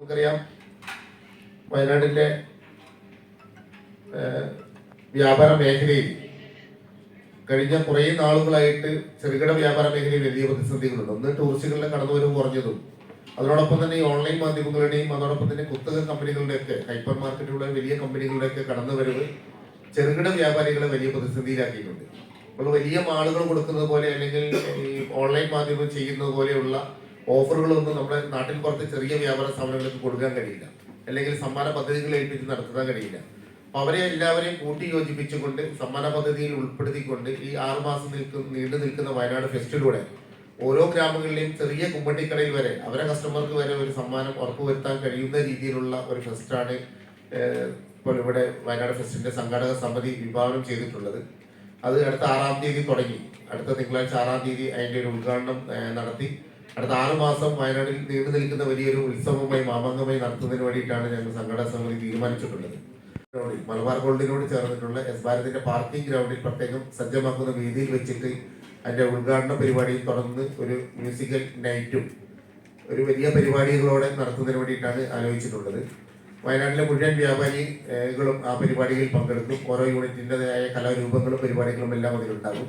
നമുക്കറിയാം വയനാടിന്റെ വ്യാപാര മേഖലയിൽ കഴിഞ്ഞ കുറേ നാളുകളായിട്ട് ചെറുകിട വ്യാപാര മേഖലയിൽ വലിയ പ്രതിസന്ധികളുണ്ട്. ഒന്ന് ടൂറിസ്റ്റുകളുടെ കടന്നുവരവ് കുറഞ്ഞതും അതോടൊപ്പം തന്നെ ഈ ഓൺലൈൻ മാധ്യമങ്ങളുടെയും അതോടൊപ്പം തന്നെ കുത്തക കമ്പനികളുടെയൊക്കെ ഹൈപ്പർ മാർക്കറ്റുകളുടെ വലിയ കമ്പനികളുടെയൊക്കെ കടന്നുവരവ് ചെറുകിട വ്യാപാരികളെ വലിയ പ്രതിസന്ധിയിലാക്കിയിട്ടുണ്ട്. അപ്പോൾ വലിയ മാളുകൾ കൊടുക്കുന്നത് പോലെ അല്ലെങ്കിൽ ഈ ഓൺലൈൻ മാധ്യമം ചെയ്യുന്നത് പോലെയുള്ള ഓഫറുകളൊന്നും നമ്മുടെ നാട്ടിൽ പുറത്ത് ചെറിയ വ്യാപാര സ്ഥാപനങ്ങൾക്ക് കൊടുക്കാൻ കഴിയില്ല. അല്ലെങ്കിൽ സമ്മാന പദ്ധതികൾ ഏൽപ്പിച്ച് നടത്താൻ കഴിയില്ല. അപ്പൊ അവരെ എല്ലാവരെയും കൂട്ടി യോജിപ്പിച്ചുകൊണ്ട് സമ്മാന പദ്ധതിയിൽ ഉൾപ്പെടുത്തിക്കൊണ്ട് ഈ ആറു മാസം നിൽക്കുന്ന നീണ്ടു നിൽക്കുന്ന വയനാട് ഫെസ്റ്റിലൂടെ ഓരോ ഗ്രാമങ്ങളിലെയും ചെറിയ കുമ്പട്ടിക്കടയിൽ വരെ അവരെ കസ്റ്റമർക്ക് വരെ ഒരു സമ്മാനം ഉറപ്പുവരുത്താൻ കഴിയുന്ന രീതിയിലുള്ള ഒരു ഫെസ്റ്റാണ് ഇപ്പോൾ ഇവിടെ വയനാട് ഫെസ്റ്റിന്റെ സംഘാടക സമിതി വിഭാവനം ചെയ്തിട്ടുള്ളത്. അത് അടുത്ത ആറാം തീയതി തുടങ്ങി. അടുത്ത തിങ്കളാഴ്ച ആറാം തീയതി അതിന്റെ ഒരു ഉദ്ഘാടനം നടത്തി. അടുത്ത ആറ് മാസം വയനാട്ടിൽ നീണ്ടു നിൽക്കുന്ന വലിയൊരു ഉത്സവമായി മാമംഗമായി നടത്തുന്നതിന് വേണ്ടിയിട്ടാണ് ഞങ്ങൾ സംഘടനാ സമിതി തീരുമാനിച്ചിട്ടുള്ളത്. മലബാർ ഗോൾഡിനോട് ചേർന്നിട്ടുള്ള എസ് ഭാരതിന്റെ പാർക്കിംഗ് ഗ്രൗണ്ടിൽ പ്രത്യേകം സജ്ജമാക്കുന്ന വേദിയിൽ വെച്ചിട്ട് അതിന്റെ ഉദ്ഘാടന പരിപാടിയും തുടർന്ന് ഒരു മ്യൂസിക്കൽ നൈറ്റും ഒരു വലിയ പരിപാടികളോടെ നടത്തുന്നതിന് വേണ്ടിയിട്ടാണ് ആലോചിച്ചിട്ടുള്ളത്. വയനാട്ടിലെ മുഴുവൻ വ്യാപാരികളും ആ പരിപാടിയിൽ പങ്കെടുക്കും. ഓരോ യൂണിറ്റിന്റെതായ കലാരൂപങ്ങളും പരിപാടികളും എല്ലാം അതിലുണ്ടാകും.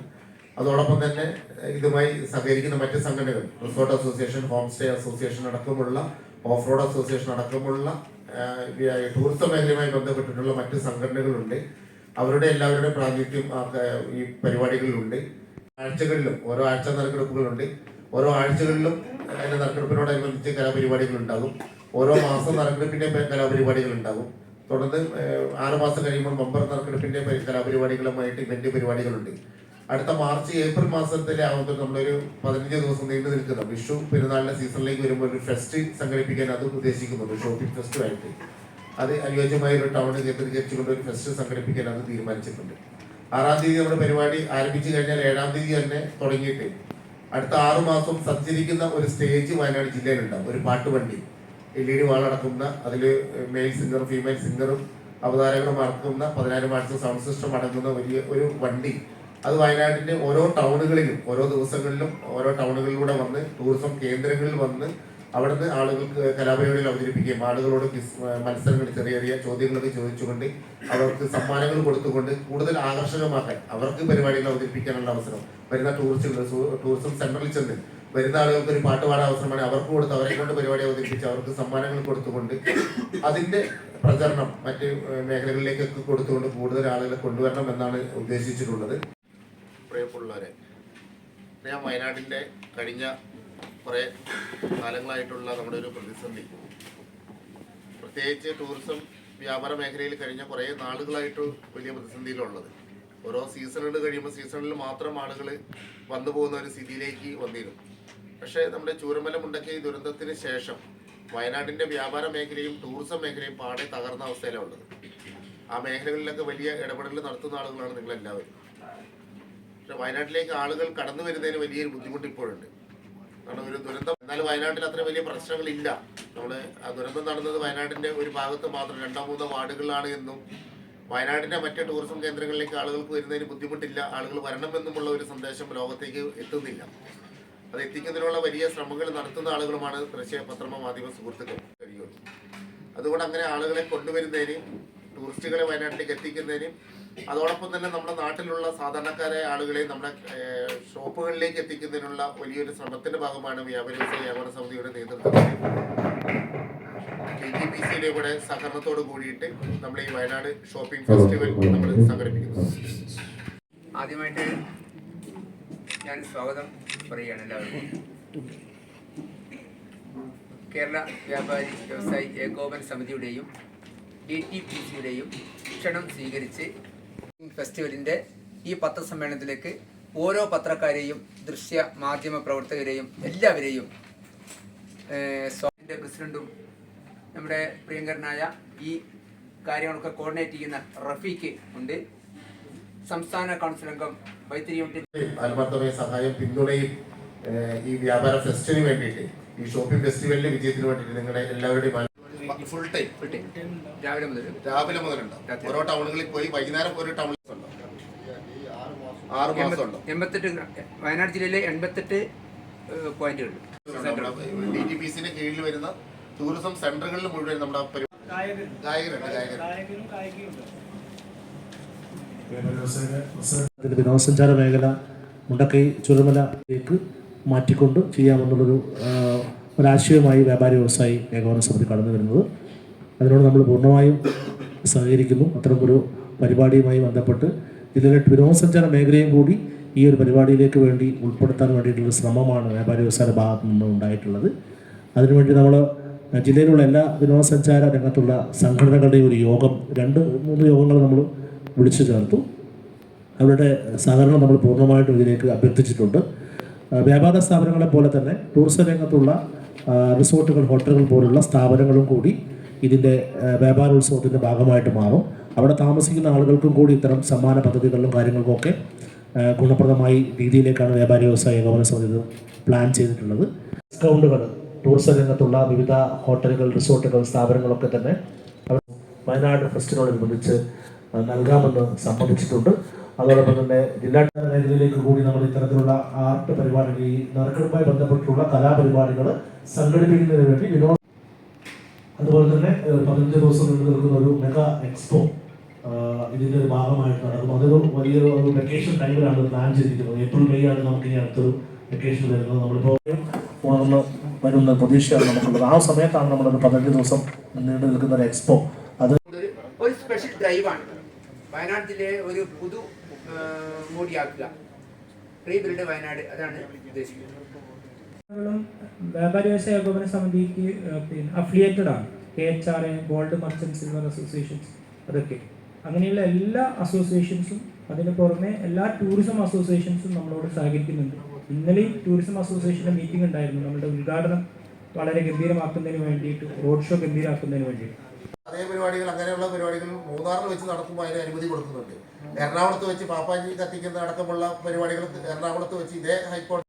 അതോടൊപ്പം തന്നെ ഇതുമായി സഹകരിക്കുന്ന മറ്റ് സംഘടനകൾ resort association home stay association അടക്കമുള്ള ഓഫ് റോഡ് അസോസിയേഷൻ അടക്കമുള്ള ടൂറിസം മേഖലയുമായി ബന്ധപ്പെട്ടിട്ടുള്ള മറ്റ് സംഘടനകളുണ്ട്. അവരുടെ എല്ലാവരുടെയും പ്രാതിനിധ്യം ഈ പരിപാടികളിലുണ്ട്. ആഴ്ചകളിലും ഓരോ ആഴ്ച നറുക്കെടുപ്പുകളുണ്ട്. ഓരോ ആഴ്ചകളിലും അതിന്റെ നറുക്കെടുപ്പിനോടനുബന്ധിച്ച് കലാപരിപാടികൾ ഉണ്ടാകും ഓരോ മാസം നറുക്കെടുപ്പിന്റെ പ- കലാപരിപാടികൾ ഉണ്ടാകും തുടർന്ന് ആറ് മാസം കഴിയുമ്പോൾ ബമ്പർ നറുക്കെടുപ്പിന്റെ പരി- കലാപരിപാടികളുമായിട്ട് ഇവന്റ് പരിപാടികളുണ്ട്. അടുത്ത മാർച്ച് ഏപ്രിൽ മാസത്തിലെ ആവുമ്പോൾ നമ്മളൊരു പതിനഞ്ച് ദിവസം നീണ്ടു നിൽക്കുന്ന. വിഷു പെരുന്നാളിന്റെ സീസണിലേക്ക് വരുമ്പോൾ ഒരു ഫെസ്റ്റ് സംഘടിപ്പിക്കാൻ അത് ഉദ്ദേശിക്കുന്നുണ്ട്. ഷോപ്പിംഗ് ഫെസ്റ്റുമായിട്ട് അത് അനുയോജ്യമായ ഒരു ടൗണിൽ കേന്ദ്രീകരിച്ചുകൊണ്ട് ഒരു ഫെസ്റ്റ് സംഘടിപ്പിക്കാൻ അത് തീരുമാനിച്ചിട്ടുണ്ട്. ആറാം തീയതി നമ്മുടെ പരിപാടി ആരംഭിച്ചു കഴിഞ്ഞാൽ ഏഴാം തീയതി തന്നെ തുടങ്ങിയിട്ട്. അടുത്ത ആറു മാസം സഞ്ചരിക്കുന്ന ഒരു സ്റ്റേജ് വയനാട് ജില്ലയിലുണ്ടാവും. ഒരു പാട്ടുവണ്ടി. എൽ ഇ ഡി വാളടക്കുന്ന അതിൽ മെയിൽ സിംഗറും ഫീമെയിൽ സിംഗറും അവതാരകരും അടക്കുന്ന പതിനായിരം വാട്സ് സൗണ്ട് സിസ്റ്റം അടങ്ങുന്ന വലിയ ഒരു വണ്ടി. അത് വയനാട്ടിന്റെ ഓരോ ടൗണുകളിലും ഓരോ ദിവസങ്ങളിലും ഓരോ ടൗണുകളിലൂടെ വന്ന് ടൂറിസം കേന്ദ്രങ്ങളിൽ വന്ന് അവിടുന്ന് ആളുകൾക്ക് കലാപരിപാടികൾ അവതരിപ്പിക്കുകയും ആളുകളോട് മത്സരങ്ങൾ ചെറിയ ചെറിയ ചോദ്യങ്ങളൊക്കെ ചോദിച്ചുകൊണ്ട് അവർക്ക് സമ്മാനങ്ങൾ കൊടുത്തുകൊണ്ട് കൂടുതൽ ആകർഷകമാക്കാൻ അവർക്ക് പരിപാടികൾ അവതരിപ്പിക്കാനുള്ള അവസരം. വരുന്ന ടൂറിസ്റ്റുകൾ ടൂറിസം സെന്ററിൽ ചെന്ന് വരുന്ന ആളുകൾക്ക് ഒരു പാട്ട് പാടാൻ അവസരമാണ് അവർക്ക് കൊടുത്ത് അവരെ കൊണ്ട് പരിപാടി അവതരിപ്പിച്ച് അവർക്ക് സമ്മാനങ്ങൾ കൊടുത്തുകൊണ്ട് അതിന്റെ പ്രചരണം മറ്റ് മേഖലകളിലേക്കൊക്കെ കൊടുത്തുകൊണ്ട് കൂടുതൽ ആളുകളെ കൊണ്ടുവരണം എന്നാണ് ഉദ്ദേശിച്ചിട്ടുള്ളത്. പ്രിയപ്പെട്ടവരെ ഞാൻ വയനാടിന്റെ കഴിഞ്ഞ കുറേ കാലങ്ങളായിട്ടുള്ള നമ്മുടെ ഒരു പ്രതിസന്ധി. പ്രത്യേകിച്ച് ടൂറിസം വ്യാപാര മേഖലയിൽ കഴിഞ്ഞ കുറേ നാളുകളായിട്ട് വലിയ പ്രതിസന്ധിയിലുള്ളത്. ഓരോ സീസണുകൾ കഴിയുമ്പോൾ സീസണിൽ മാത്രം ആളുകൾ വന്നു പോകുന്ന ഒരു സ്ഥിതിയിലേക്ക് വന്നിരുന്നു. പക്ഷേ നമ്മുടെ ചൂരമല മുണ്ടക്കൈ ദുരന്തത്തിന് ശേഷം വയനാടിന്റെ വ്യാപാര മേഖലയും ടൂറിസം മേഖലയും പാടെ തകർന്ന അവസ്ഥയിലാണ് ഉള്ളത്. ആ മേഖലകളിലൊക്കെ വലിയ ഇടപെടൽ നടത്തുന്ന ആളുകളാണ് നിങ്ങളെല്ലാവരും. പക്ഷെ വയനാട്ടിലേക്ക് ആളുകൾ കടന്നു വരുന്നതിന് വലിയൊരു ബുദ്ധിമുട്ട് ഇപ്പോഴുണ്ട്. കാരണം ഒരു ദുരന്തം എന്നാലും വയനാട്ടിൽ അത്ര വലിയ പ്രശ്നങ്ങളില്ല. നമ്മൾ ആ ദുരന്തം നടന്നത് വയനാടിന്റെ ഒരു ഭാഗത്ത് മാത്രം രണ്ടോ മൂന്നോ വാർഡുകളിലാണ് എന്നും വയനാടിന്റെ മറ്റ് ടൂറിസം കേന്ദ്രങ്ങളിലേക്ക് ആളുകൾക്ക് വരുന്നതിന് ബുദ്ധിമുട്ടില്ല. ആളുകൾ വരണമെന്നുമുള്ള ഒരു സന്ദേശം ലോകത്തേക്ക് എത്തുന്നില്ല. അത് എത്തിക്കുന്നതിനുള്ള വലിയ ശ്രമങ്ങൾ നടത്തുന്ന ആളുകളുമാണ് ദൃശ്യ പത്രമ മാധ്യമ സുഹൃത്തുക്കൾ. കഴിയുള്ളൂ അതുകൊണ്ട് അങ്ങനെ ആളുകളെ കൊണ്ടുവരുന്നതിന് ടൂറിസ്റ്റുകളെ വയനാട്ടിലേക്ക് എത്തിക്കുന്നതിനും അതോടൊപ്പം തന്നെ നമ്മുടെ നാട്ടിലുള്ള സാധാരണക്കാരായ ആളുകളെ നമ്മുടെ ഷോപ്പുകളിലേക്ക് എത്തിക്കുന്നതിനുള്ള വലിയൊരു ശ്രമത്തിന്റെ ഭാഗമാണ് വ്യാപാരി വ്യാപാര സമിതിയുടെ നേതൃത്വത്തിൽ. കെ ജി പി സിയുടെ കൂടെ സഹകരണത്തോട് കൂടിയിട്ട് നമ്മൾ ഈ വയനാട് ഷോപ്പിംഗ് ഫെസ്റ്റിവൽ നമ്മൾ സംഘടിപ്പിക്കുന്നു. ആദ്യമായിട്ട് ഞാൻ സ്വാഗതം പറയുകയാണ് എല്ലാവർക്കും. കേരള വ്യാപാരി വ്യവസായി ഏകോപന സമിതിയുടെയും ഡി ടി പി സിയുടെയും ക്ഷണം സ്വീകരിച്ച് ഫെസ്റ്റിവലിന്റെ ഈ പത്രസമ്മേളനത്തിലേക്ക് ഓരോ പത്രക്കാരെയും ദൃശ്യ മാധ്യമ പ്രവർത്തകരെയും എല്ലാവരെയും സ്വാമിന്റെ പ്രസിഡന്റും നമ്മുടെ പ്രിയങ്കരനായ ഈ കാര്യങ്ങളൊക്കെ കോർഡിനേറ്റ് ചെയ്യുന്ന റഫീഖ് ഉണ്ട്. സംസ്ഥാന കൗൺസിൽ അംഗം വൈത്തിരി സഹായം പിന്തുണയും ഈ വ്യാപാര ഫെസ്റ്റിന് വേണ്ടിയിട്ട് ഈ ഷോപ്പിംഗ് ഫെസ്റ്റിവലിന്റെ വിജയത്തിന് വേണ്ടിയിട്ട് നിങ്ങളുടെ എല്ലാവരുടെയും ഫുൾ ടൈം ഫുൾ ടൈം. രാവിലെ മുതൽ. രാവിലെ മുതലുണ്ടാവും. ഓരോ ടൗണുകളിൽ പോയി വൈകുന്നേരം ഒരു ടൗണിൽ ആറ് മാസം ഉണ്ടോ എൺപത്തെട്ട് വയനാട് ജില്ലയിലെ എൺപത്തെട്ട് പോയിന്റുകൾ ഡി ടി പി സിന്റെ കീഴിൽ വരുന്ന ടൂറിസം സെന്ററുകളിൽ മുഴുവൻ നമ്മുടെ ഗായകരുണ്ട് ഗായകർ വിനോദസഞ്ചാര മേഖല മുണ്ടക്കൈ ചുരമലയിലേക്ക് മാറ്റിക്കൊണ്ട് ചെയ്യാമെന്നുള്ളൊരു ഒരാശയവുമായി വ്യാപാരി വ്യവസായി ഏകോപന സമിതി കടന്നു വരുന്നത്. അതിനോട് നമ്മൾ പൂർണമായും സഹകരിക്കുന്നു. അത്തരമൊരു പരിപാടിയുമായി ബന്ധപ്പെട്ട് ജില്ലയിലെ വിനോദസഞ്ചാര മേഖലയും കൂടി ഈ ഒരു പരിപാടിയിലേക്ക് വേണ്ടി ഉൾപ്പെടുത്താൻ വേണ്ടിയിട്ടുള്ള ശ്രമമാണ് വ്യാപാരി വ്യവസായ ഭാഗത്തു നിന്ന് ഉണ്ടായിട്ടുള്ളത്. അതിനുവേണ്ടി നമ്മൾ ജില്ലയിലുള്ള എല്ലാ വിനോദസഞ്ചാര രംഗത്തുള്ള സംഘടനകളുടെയും ഒരു യോഗം രണ്ട് മൂന്ന് യോഗങ്ങൾ നമ്മൾ വിളിച്ചു ചേർത്തു. അവരുടെ സഹകരണം നമ്മൾ പൂർണമായിട്ടും ഇതിലേക്ക് അഭ്യർത്ഥിച്ചിട്ടുണ്ട്. വ്യാപാര സ്ഥാപനങ്ങളെ പോലെ തന്നെ ടൂറിസം രംഗത്തുള്ള റിസോർട്ടുകൾ ഹോട്ടലുകൾ പോലുള്ള സ്ഥാപനങ്ങളും കൂടി ഇതിന്റെ വ്യാപാരോത്സവത്തിന്റെ ഭാഗമായിട്ട് മാറും. അവിടെ താമസിക്കുന്ന ആളുകൾക്കും കൂടി ഇത്തരം സമ്മാന പദ്ധതികളിലും കാര്യങ്ങൾക്കൊക്കെ ഗുണപ്രദമായി രീതിയിലേക്കാണ് വ്യാപാരി വ്യവസായ ഏകോപന സമിതി പ്ലാൻ ചെയ്തിട്ടുള്ളത്. ഡിസ്കൗണ്ടുകൾ ടൂറിസം രംഗത്തുള്ള വിവിധ ഹോട്ടലുകൾ റിസോർട്ടുകൾ സ്ഥാപനങ്ങളൊക്കെ തന്നെ വയനാട് ഫെസ്റ്റിനോടനുബന്ധിച്ച് നൽകാമെന്ന് സമ്മതിച്ചിട്ടുണ്ട്. അതോടൊപ്പം തന്നെ ജില്ലാ മേഖലയിലേക്ക് കൂടി നമ്മൾ ഇത്തരത്തിലുള്ള ആർട്ട് പരിപാടികൾ ഈ നറുക്കെടുപ്പുമായി ബന്ധപ്പെട്ടുള്ള കലാപരിപാടികൾ സംഘടിപ്പിക്കുന്നതിന് വേണ്ടി വിനോദ അതുപോലെ തന്നെ പതിനഞ്ച് ദിവസം നീണ്ടു നിൽക്കുന്ന ഒരു മെഗാ എക്സ്പോ ഇതിന്റെ ഒരു ഭാഗമായിട്ട് നടക്കും അതൊരു വലിയൊരു ഒരു വെക്കേഷൻ ടൈമിലാണ് പ്ലാൻ ചെയ്തിരിക്കുന്നത്. ഏപ്രിൽ മെയ് ആണ് നമുക്ക് ഇനി അടുത്തൊരു വെക്കേഷൻ വരുന്നത്. നമ്മളിപ്പോൾ ഒന്ന് വരുന്ന പ്രതീക്ഷയാണ് നമുക്കുള്ളത്. ആ സമയത്താണ് നമ്മളൊരു പതിനഞ്ച് ദിവസം നീണ്ടു നിൽക്കുന്ന ഒരു എക്സ്പോ. അത് ഒരു സ്പെഷ്യൽ ഡ്രൈവാണ് വയനാട് ജില്ലയെ ഒരു പുതു മോഡിയാക്കുക. മോടിയാക്കുക പ്രീ ബിൽഡ് വയനാട് അതാണ് ഉദ്ദേശിക്കുന്നത് ും. വ്യാപാരി വ്യവസായ ഏകോപന സമിതിക്ക് പിന്നെ അഫിലിയേറ്റഡ് ആണ്. K H R A gold merchant silver associations അതൊക്കെ. അങ്ങനെയുള്ള എല്ലാ അസോസിയേഷൻസും അതിന് പുറമെ എല്ലാ ടൂറിസം അസോസിയേഷൻസും നമ്മളോട് സഹകരിക്കുന്നുണ്ട്. ഇന്നലെ ടൂറിസം അസോസിയേഷന്റെ മീറ്റിംഗ് ഉണ്ടായിരുന്നു. നമ്മുടെ ഉദ്ഘാടനം വളരെ ഗംഭീരമാക്കുന്നതിന് വേണ്ടിയിട്ട് റോഡ് ഷോ ഗംഭീരമാക്കുന്നതിന് വേണ്ടിയിട്ട്. അതേ പരിപാടികൾ അങ്ങനെയുള്ള പരിപാടികൾ മൂന്നാറിൽ വെച്ച് നടത്തുമ്പോൾ അതിന് അനുമതി കൊടുക്കുന്നുണ്ട്. എറണാകുളത്ത് വെച്ച് പാപ്പാജി കത്തിക്കുന്ന അടക്കമുള്ള പരിപാടികൾ എറണാകുളത്ത് വെച്ച് ഇതേ ഹൈക്കോടതി